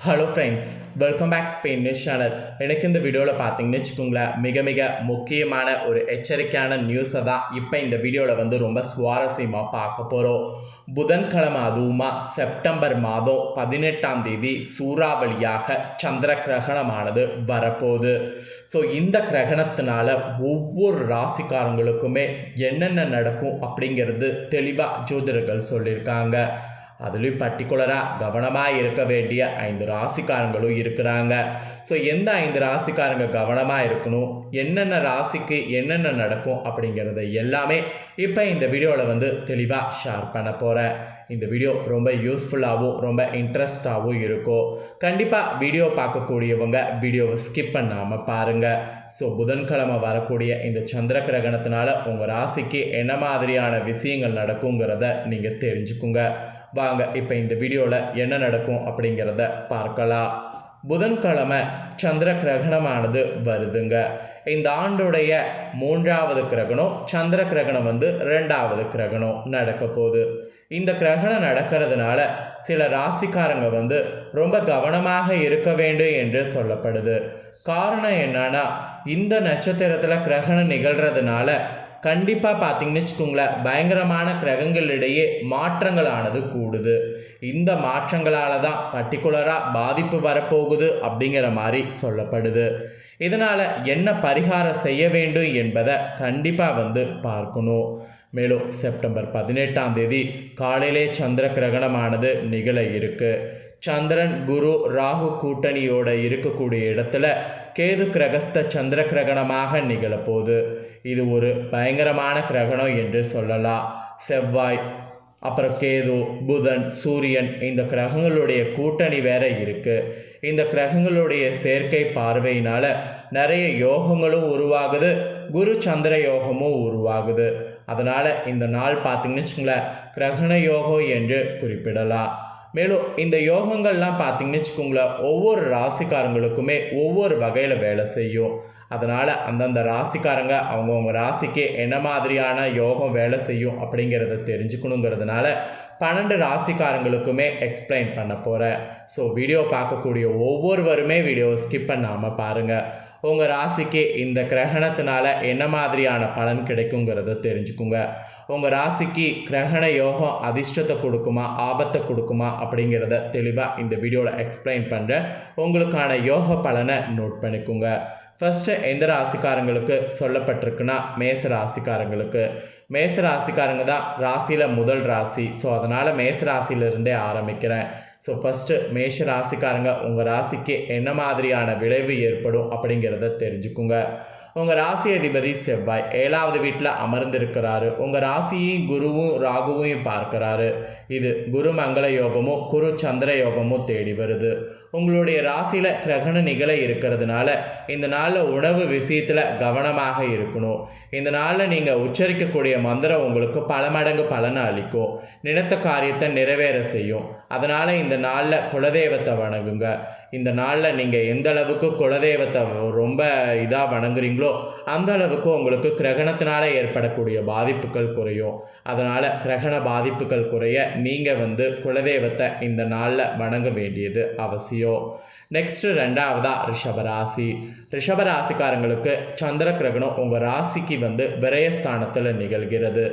Hello friends welcome back Spain news channel எனக்கு இந்த வீடியோவில் பார்த்தீங்கன்னு வச்சுக்கோங்களேன் மிக மிக முக்கியமான ஒரு எச்சரிக்கையான நியூஸை தான் இப்போ இந்த வீடியோவில் வந்து ரொம்ப சுவாரஸ்யமாக பார்க்க போகிறோம் புதன்கிழமை அதுவுமா செப்டம்பர் மாதம் பதினெட்டாம் தேதி சூறாவளியாக சந்திர கிரகணமானது வரப்போகுது. ஸோ இந்த கிரகணத்தினால ஒவ்வொரு ராசிக்காரங்களுக்குமே என்னென்ன நடக்கும் அப்படிங்கிறது தெளிவாக ஜோதிடர்கள் சொல்லியிருக்காங்க. அதுலேயும் பர்டிகுலராக கவனமாக இருக்க வேண்டிய ஐந்து ராசிக்காரங்களும் இருக்கிறாங்க. ஸோ எந்த ஐந்து ராசிக்காரங்க கவனமாக இருக்கணும்? என்னென்ன ராசிக்கு என்னென்ன நடக்கும் அப்படிங்கிறத எல்லாமே இப்போ இந்த வீடியோவில் வந்து தெளிவாக ஷேர் பண்ண போகிறேன் இந்த வீடியோ ரொம்ப யூஸ்ஃபுல்லாகவும் ரொம்ப இன்ட்ரெஸ்டாகவும் இருக்கும். கண்டிப்பாக வீடியோ பார்க்கக்கூடியவங்க வீடியோவை ஸ்கிப் பண்ணாமல் பாருங்கள் ஸோ புதன்கிழமை வரக்கூடிய இந்த சந்திர கிரகணத்தினால உங்கள் ராசிக்கு என்ன மாதிரியான விஷயங்கள் நடக்குங்கிறத நீங்கள் தெரிஞ்சுக்குங்க. வாங்க இப்போ இந்த வீடியோவில் என்ன நடக்கும் அப்படிங்கிறத பார்க்கலாம். புதன்கிழமை சந்திர கிரகணமானது வருதுங்க. இந்த ஆண்டுடைய மூன்றாவது கிரகணம் சந்திர கிரகணம் வந்து ரெண்டாவது கிரகணம் நடக்க போகுது. இந்த கிரகணம் நடக்கிறதுனால சில ராசிக்காரங்க வந்து ரொம்ப கவனமாக இருக்க வேண்டும் என்று சொல்லப்படுது. காரணம் என்னன்னா இந்த நட்சத்திரத்தில் கிரகணம் நிகழ்கிறதுனால கண்டிப்பாக பார்த்தீங்கன்னு வச்சுக்கோங்களேன் பயங்கரமான கிரகங்களிடையே மாற்றங்களானது கூடுது. இந்த மாற்றங்களால் தான் பர்டிகுலராக பாதிப்பு வரப்போகுது அப்படிங்கிற மாதிரி சொல்லப்படுது. இதனால் என்ன பரிகாரம் செய்ய வேண்டும் என்பதை கண்டிப்பாக வந்து பார்க்கணும். மேலும் செப்டம்பர் பதினெட்டாம் தேதி காலையிலே சந்திர கிரகணமானது நிகழ இருக்குது சந்திரன் குரு ராகு கூட்டணியோட இருக்கக்கூடிய இடத்துல கேது கிரகஸ்த சந்திர கிரகணமாக நிகழப்போகுது. இது ஒரு பயங்கரமான கிரகணம் என்று சொல்லலாம். செவ்வாய் அப்புறம் கேது புதன் சூரியன் இந்த கிரகங்களுடைய கூட்டணி வேற இருக்கு. இந்த கிரகங்களுடைய சேர்க்கை பார்வையினால நிறைய யோகங்களும் உருவாகுது. குரு சந்திர யோகமும் உருவாகுது. அதனால் இந்த நாள் பார்த்தீங்கன்னு வச்சுங்களேன் கிரகண யோகம் என்று குறிப்பிடலாம். மேலும் இந்த யோகங்கள்லாம் பார்த்தீங்கன்னு வச்சுக்கோங்களேன் ஒவ்வொரு ராசிக்காரங்களுக்குமே ஒவ்வொரு வகையில் வேலை செய்யும். அதனால் அந்தந்த ராசிக்காரங்க அவங்கவுங்க ராசிக்கு என்ன மாதிரியான யோகம் வேலை செய்யும் அப்படிங்கிறத தெரிஞ்சுக்கணுங்கிறதுனால பன்னெண்டு ராசிக்காரங்களுக்குமே எக்ஸ்பிளைன் பண்ண போகிறேன் ஸோ வீடியோ பார்க்கக்கூடிய ஒவ்வொருவருமே வீடியோவை ஸ்கிப் பண்ணாமல் பாருங்கள் உங்கள் ராசிக்கு இந்த கிரகணத்தினால என்ன மாதிரியான பலன் கிடைக்குங்கிறத தெரிஞ்சுக்குங்க. உங்கள் ராசிக்கு கிரகண யோகம் அதிர்ஷ்டத்தை கொடுக்குமா ஆபத்தை கொடுக்குமா அப்படிங்கிறத தெளிவாக இந்த வீடியோவில் எக்ஸ்பிளைன் பண்ணுறேன் உங்களுக்கான யோக பலனை நோட் பண்ணிக்கோங்க. ஃபஸ்ட்டு எந்த ராசிக்காரங்களுக்கு சொல்லப்பட்டிருக்குன்னா மேச ராசிக்காரங்களுக்கு. மேச ராசிக்காரங்க தான் ராசியில் முதல் ராசி. ஸோ அதனால் மேச ராசியிலிருந்தே ஆரம்பிக்கிறேன். ஸோ ஃபஸ்ட்டு மேஷ ராசிக்காரங்க உங்கள் ராசிக்கு என்ன மாதிரியான விளைவு ஏற்படும் அப்படிங்கிறத தெரிஞ்சுக்குங்க. உங்கள் ராசி அதிபதி செவ்வாய் ஏழாவது வீட்டில் அமர்ந்திருக்கிறாரு. உங்கள் ராசியையும் குருவும் ராகுவையும் பார்க்கிறாரு. இது குரு மங்கள யோகமும் குரு சந்திர யோகமும் தேடி வருது. உங்களுடைய ராசியில் கிரகண நிகழ இருக்கிறதுனால இந்த நாளில் உணவு விஷயத்தில் கவனமாக இருக்கணும். இந்த நாளில் நீங்கள் உச்சரிக்கக்கூடிய மந்திரம் உங்களுக்கு பல மடங்கு பலனை அளிக்கும். நினைத்த காரியத்தை நிறைவேற செய்யும். அதனால் இந்த நாளில் குலதெய்வத்தை வணங்குங்க. இந்த நாளில் நீங்கள் எந்த அளவுக்கு குலதெய்வத்தை ரொம்ப இதாக வணங்குறீங்களோ அந்த அளவுக்கு உங்களுக்கு கிரகணத்தினால ஏற்படக்கூடிய பாதிப்புகள் குறையும். அதனால் கிரகண பாதிப்புகள் குறைய நீங்கள் வந்து குலதெய்வத்தை இந்த நாளில் வணங்க வேண்டியது அவசியம். நெக்ஸ்ட்டு ரெண்டாவதா ரிஷபராசி ரிஷபராசிக்காரங்களுக்கு சந்திர கிரகணம் உங்கள் ராசிக்கு வந்து விரயஸ்தானத்தில் நிகழ்கிறது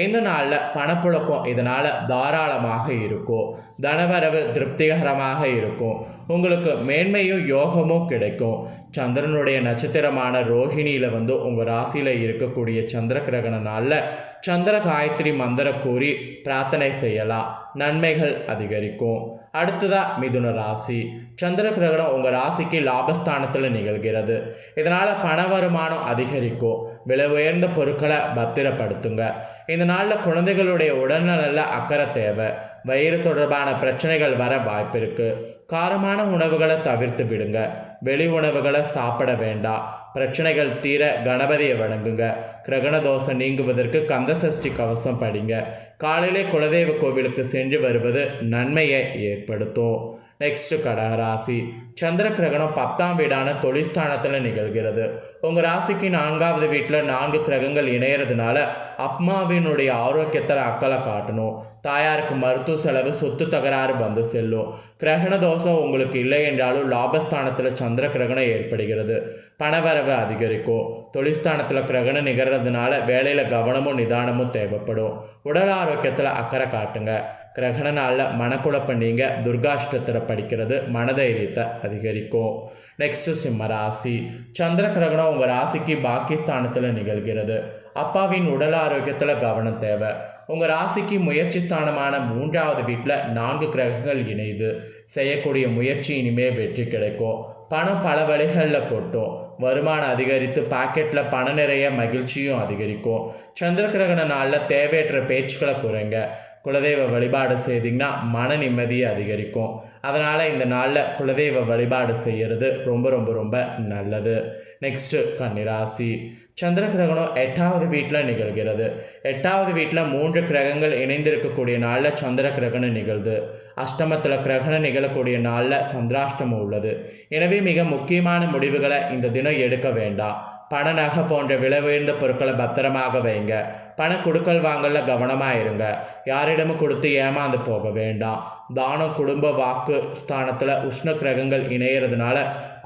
இந்த நாளில் பணப்புழக்கம் இதனால் தாராளமாக இருக்கும் தனவரவு திருப்திகரமாக இருக்கும் உங்களுக்கு மேன்மையும் யோகமும் கிடைக்கும் சந்திரனுடைய நட்சத்திரமான ரோஹிணியில் வந்து உங்கள் ராசியில் இருக்கக்கூடிய சந்திர கிரகண நாளில் சந்திர காயத்ரி மந்திர கூறி பிரார்த்தனை செய்யலாம். நன்மைகள் அதிகரிக்கும். அடுத்ததாக மிதுன ராசி. சந்திர கிரகணம் உங்கள் ராசிக்கு லாபஸ்தானத்தில் நிகழ்கிறது. இதனால் பண வருமானம் அதிகரிக்கும். விலை உயர்ந்த பொருட்களை பத்திரப்படுத்துங்க. இந்த நாளில் குழந்தைகளுடைய உடல்நலில் அக்கறை தேவை. வயிறு தொடர்பான பிரச்சனைகள் வர வாய்ப்பு இருக்குது காரமான உணவுகளை தவிர்த்து விடுங்க. வெளி உணவுகளை சாப்பிட வேண்டாம். பிரச்சனைகள் தீர கணபதியை வணங்குங்க. கிரகண தோஷம் நீங்குவதற்கு கந்தசஷ்டி கவசம் படிங்க. காலையிலே குலதெய்வ கோவிலுக்கு சென்று வருவது நன்மையை ஏற்படுத்தும். நெக்ஸ்ட் கடகராசி சந்திர கிரகணம் பத்தாம் வீடான தொழிற்ஸ்தானத்தில் நிகழ்கிறது. உங்கள் ராசிக்கு நான்காவது வீட்டில் நான்கு கிரகங்கள் இணையறதுனால அம்மாவினுடைய ஆரோக்கியத்தில் அக்கறை காட்டணும். தாயாருக்கு மருத்துவ செலவு சொத்து தகராறு வந்து செல்லும். கிரகண தோஷம் உங்களுக்கு இல்லை என்றாலும் லாபஸ்தானத்தில் சந்திர கிரகணம் ஏற்படுகிறது. பணவரவு அதிகரிக்கும். தொழிற்ஸ்தானத்தில் கிரகணம் நிகழ்றதுனால வேலையில் கவனமும் நிதானமும் தேவைப்படும். உடல் ஆரோக்கியத்தில் அக்கறை காட்டுங்க. கிரகண நாளில் மனக்குழப்பம் நீங்க துர்காஷ்டத்தில் படிக்கிறது மனதைரியத்தை அதிகரிக்கும். நெக்ஸ்ட்டு சிம்ம ராசி. சந்திர கிரகணம் உங்கள் ராசிக்கு பாக்கிஸ்தானத்தில் நிகழ்கிறது. அப்பாவின் உடல் ஆரோக்கியத்தில் கவனம் தேவை. உங்கள் ராசிக்கு முயற்சி ஸ்தானமான மூன்றாவது வீட்டில் நான்கு கிரகங்கள் இணையுது. செய்யக்கூடிய முயற்சி இனிமேல் வெற்றி கிடைக்கும். பணம் பல வழிகளில் கொட்டும். வருமானம் அதிகரித்து பாக்கெட்டில் பணம் நிறைய மகிழ்ச்சியும் அதிகரிக்கும். சந்திர கிரகண நாளில் தேவையற்ற பேச்சுக்களை குறைங்க. குலதெய்வ வழிபாடு செய்தீங்கன்னா மன நிம்மதியை அதிகரிக்கும். அதனால் இந்த நாளில் குலதெய்வ வழிபாடு செய்கிறது ரொம்ப ரொம்ப ரொம்ப நல்லது. நெக்ஸ்ட்டு கன்னிராசி. சந்திர கிரகணம் எட்டாவது வீட்டில் நிகழ்கிறது. எட்டாவது வீட்டில் மூன்று கிரகங்கள் இணைந்திருக்கக்கூடிய நாளில் சந்திர கிரகணம் நிகழ்து. அஷ்டமத்தில் கிரகணம் நிகழக்கூடிய நாளில் சந்திராஷ்டமம் உள்ளது. எனவே மிக முக்கியமான முடிவுகளை இந்த தினம் எடுக்க வேண்டாம். பண நகை போன்ற விலை உயர்ந்த பொருட்களை பத்திரமாக வைங்க. பண கொடுக்கல் வாங்கல கவனமாக இருங்க. யாரிடமும் கொடுத்து ஏமாந்து போக வேண்டாம். தானம் குடும்ப வாக்கு ஸ்தானத்தில் உஷ்ண கிரகங்கள் இணையறதுனால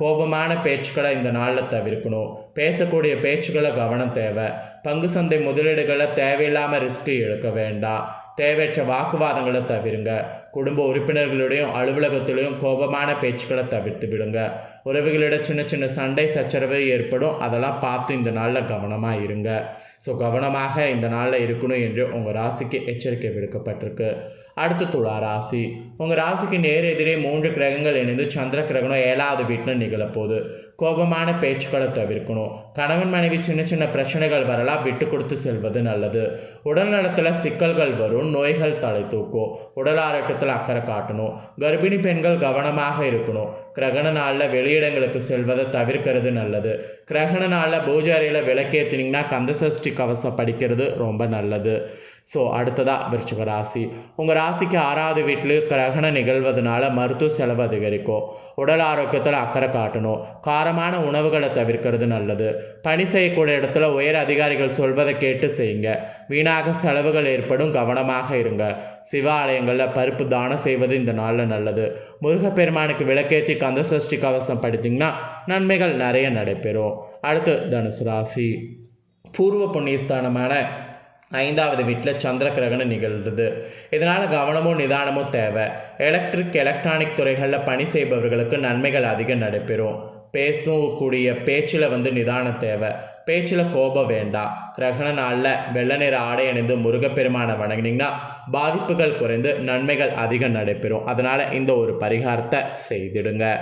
கோபமான பேச்சுக்களை இந்த நாளில் தவிர்க்கணும். பேசக்கூடிய பேச்சுக்களை கவனம் தேவை. பங்கு சந்தை முதலீடுகளை தேவையில்லாமல் ரிஸ்க் எடுக்க வேண்டாம். தேவையற்ற வாக்குவாதங்களை தவிருங்க. குடும்ப உறுப்பினர்களுடையும் அலுவலகத்திலையும் கோபமான பேச்சுக்களை தவிர்த்து விடுங்க. உறவுகளிட சின்ன சின்ன சண்டை சச்சரவு ஏற்படும். அதெல்லாம் பார்த்து இந்த நாளில் கவனமாக இருங்க. ஸோ கவனமாக இந்த நாளில் இருக்கணும் என்று உங்கள் ராசிக்கு எச்சரிக்கை விடுக்கப்பட்டிருக்கு. அடுத்து துளா ராசி. உங்கள் ராசிக்கு நேர் எதிரே மூன்று கிரகங்கள் இணைந்து சந்திர கிரகணம் ஏழாவது வீட்டில் நிகழப்போகுது. கோபமான பேச்சுக்களை தவிர்க்கணும். கணவன் மனைவி சின்ன சின்ன பிரச்சனைகள் வரலாம். விட்டு கொடுத்து செல்வது நல்லது. உடல் நலத்தில் சிக்கல்கள் வரும். நோய்கள் தலை தூக்கும். உடல் ஆரோக்கியத்தில் அக்கறை காட்டணும். கர்ப்பிணி பெண்கள் கவனமாக இருக்கணும். கிரகண நாளில் வெளியிடங்களுக்கு செல்வதை தவிர்க்கிறது நல்லது. கிரகண நாளில் பூஜாரியில் அறையில் விளக்கேற்றினீங்கன்னா கந்தசஷ்டி கவசம் படிக்கிறது ரொம்ப நல்லது. ஸோ அடுத்ததாக விருச்சிக ராசி. உங்கள் ராசிக்கு ஆறாவது வீட்டில் கிரகணம் நிகழ்வதனால மருத்துவ செலவு அதிகரிக்கும். உடல் ஆரோக்கியத்தில் அக்கறை காட்டணும். காரமான உணவுகளை தவிர்க்கிறது நல்லது. பணி செய்யக்கூடிய இடத்துல உயர் அதிகாரிகள் சொல்வதை கேட்டு செய்யுங்க. வீணாக செலவுகள் ஏற்படும் கவனமாக இருங்க. சிவாலயங்களில் பருப்பு தானம் செய்வது இந்த நாளில் நல்லது. முருகப்பெருமானுக்கு விளக்கேற்றி கந்த சஷ்டி கவசம் படித்தீங்கன்னா நன்மைகள் நிறைய நடைபெறும். அடுத்து தனுசு ராசி. பூர்வ புண்ணியஸ்தானமான ஐந்தாவது வீட்டில் சந்திர கிரகணம் நிகழ்கிறது இதனால் கவனமும் நிதானமும் தேவை. எலக்ட்ரிக் எலக்ட்ரானிக் துறைகளில் பணி செய்பவர்களுக்கு நன்மைகள் அதிகம் நடைபெறும். பேசக்கூடிய பேச்சில் வந்து நிதானம் தேவை. பேச்சில் கோபம் வேண்டாம். கிரகண நாளில் வெள்ள நிற ஆடை அணிந்து முருகப்பெருமானை வணங்கினீங்கன்னா பாதிப்புகள் குறைந்து நன்மைகள் அதிகம் நடைபெறும். அதனால் இந்த ஒரு பரிகாரத்தை செய்திடுங்க.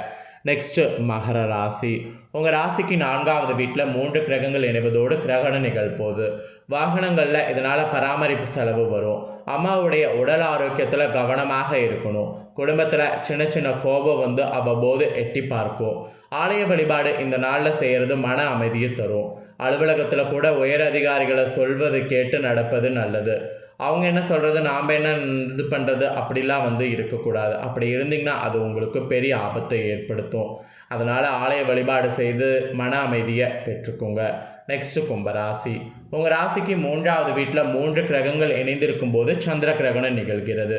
நெக்ஸ்ட்டு மகர ராசி. உங்கள் ராசிக்கு நான்காவது வீட்டில் மூன்று கிரகங்கள் இணைவதோடு கிரகணம் நிகழ்போகுது வாகனங்களில் இதனால் பராமரிப்பு செலவு வரும். அம்மாவுடைய உடல் ஆரோக்கியத்தில் கவனமாக இருக்கணும். குடும்பத்தில் சின்ன சின்ன கோபம் வந்து அவ்வப்போது எட்டி பார்க்கும். ஆலய வழிபாடு இந்த நாளில் செய்கிறது மன அமைதியை தரும். அலுவலகத்தில் கூட உயர் அதிகாரிகளை சொல்வது கேட்டு நடப்பது நல்லது. அவங்க என்ன சொல்கிறது நாம் என்ன இது பண்ணுறது அப்படிலாம் வந்து இருக்கக்கூடாது. அப்படி இருந்தீங்கன்னா அது உங்களுக்கு பெரிய ஆபத்தை ஏற்படுத்தும். அதனால் ஆலய வழிபாடு செய்து மன அமைதியை பெற்றுக்கோங்க. நெக்ஸ்ட்டு கும்பராசி. உங்கள் ராசிக்கு மூன்றாவது வீட்டில் மூன்று கிரகங்கள் இணைந்திருக்கும் போது சந்திர கிரகணம் நிகழ்கிறது.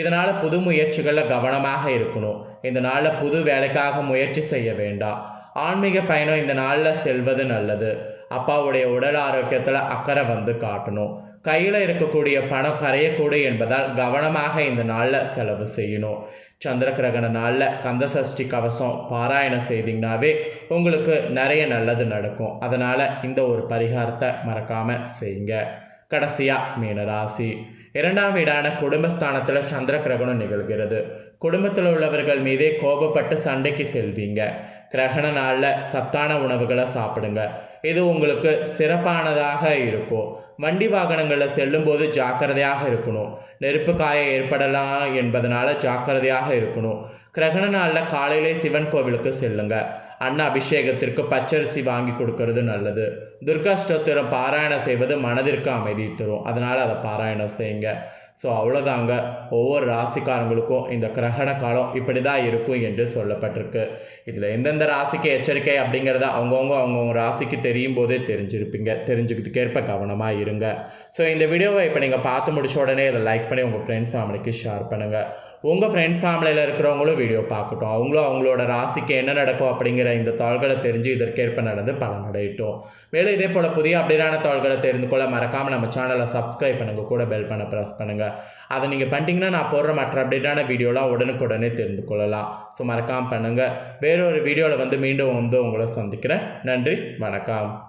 இதனால் புது முயற்சிகளில் கவனமாக இருக்கணும். இந்த நாளில் புது வேலைக்காக முயற்சி செய்ய வேண்டாம். ஆன்மீக பயணம் இந்த நாளில் செல்வது நல்லது. அப்பாவுடைய உடல் ஆரோக்கியத்தில் அக்கறை வந்து காட்டணும். கையில் இருக்கக்கூடிய பணம் கரையக்கூடும் என்பதால் கவனமாக இந்த நாளில் செலவு செய்யணும். சந்திர கிரகண நாளில் கந்தசஷ்டி கவசம் பாராயணம் செய்தீங்கனாவே உங்களுக்கு நிறைய நல்லது நடக்கும். அதனால் இந்த ஒரு பரிகாரத்தை மறக்காமல் செய்யுங்க. கடைசியாக மீனராசி இரண்டாம் வீடான குடும்பஸ்தானத்தில் சந்திர கிரகணம் நிகழ்கிறது. குடும்பத்தில் உள்ளவர்கள் மீதே கோபப்பட்டு சண்டைக்கு செல்வீங்க. கிரகண நாளில் சத்தான உணவுகளை சாப்பிடுங்க. இது உங்களுக்கு சிறப்பானதாக இருக்கும். வண்டி வாகனங்களில் செல்லும்போது ஜாக்கிரதையாக இருக்கணும். நெருப்பு காய ஏற்படலாம் என்பதனால ஜாக்கிரதையாக இருக்கணும். கிரகண நாளில் காலையிலே சிவன் கோவிலுக்கு செல்லுங்க. அன்ன அபிஷேகத்திற்கு பச்சரிசி வாங்கி கொடுக்கறது நல்லது. துர்கா ஸ்தோத்திரம் பாராயணம் செய்வது மனதிற்கு அமைதி தரும். அதனால் அதை பாராயணம் செய்யுங்க. ஸோ அவ்வளோதாங்க ஒவ்வொரு ராசிக்காரங்களுக்கும் இந்த கிரகண காலம் இப்படி தான் இருக்கும் என்று சொல்லப்பட்டிருக்கு. இதில் எந்தெந்த ராசிக்கு எச்சரிக்கை அப்படிங்கிறத அவங்கவுங்க அவங்கவுங்க ராசிக்கு தெரியும் போதே தெரிஞ்சிருப்பீங்க தெரிஞ்சுக்கிறதுக்கேற்ப கவனமாக இருங்க. ஸோ இந்த வீடியோவை இப்போ நீங்கள் பார்த்து முடிச்ச உடனே இதை லைக் பண்ணி உங்கள் ஃப்ரெண்ட்ஸ் ஃபேமிலிக்கு ஷேர் பண்ணுங்கள் உங்கள் ஃப்ரெண்ட்ஸ் ஃபேமிலியில் இருக்கிறவங்களும் வீடியோ பார்க்கட்டும். அவங்களும் அவங்களோட ராசிக்கு என்ன நடக்கும் அப்படிங்கிற இந்த தாள்களை தெரிஞ்சு இதற்கேற்ப நடந்து பலனடையட்டும். மேலும் இதே போல் புதிய அப்டேட்டான தாள்களை தெரிந்து கொள்ள மறக்காமல் நம்ம சேனலை சப்ஸ்கிரைப் பண்ணுங்கள் கூட பெல் பண்ண ப்ரெஸ் பண்ணுங்கள் அதை நீங்கள் பண்ணிட்டீங்கன்னா நான் போடுற மற்ற அப்டேட்டான வீடியோலாம் உடனுக்குடனே தெரிந்து கொள்ளலாம். ஸோ மறக்காமல் பண்ணுங்கள் வேறொரு வீடியோவில் வந்து மீண்டும் வந்து உங்களை சந்திக்கிறேன். நன்றி. வணக்கம்.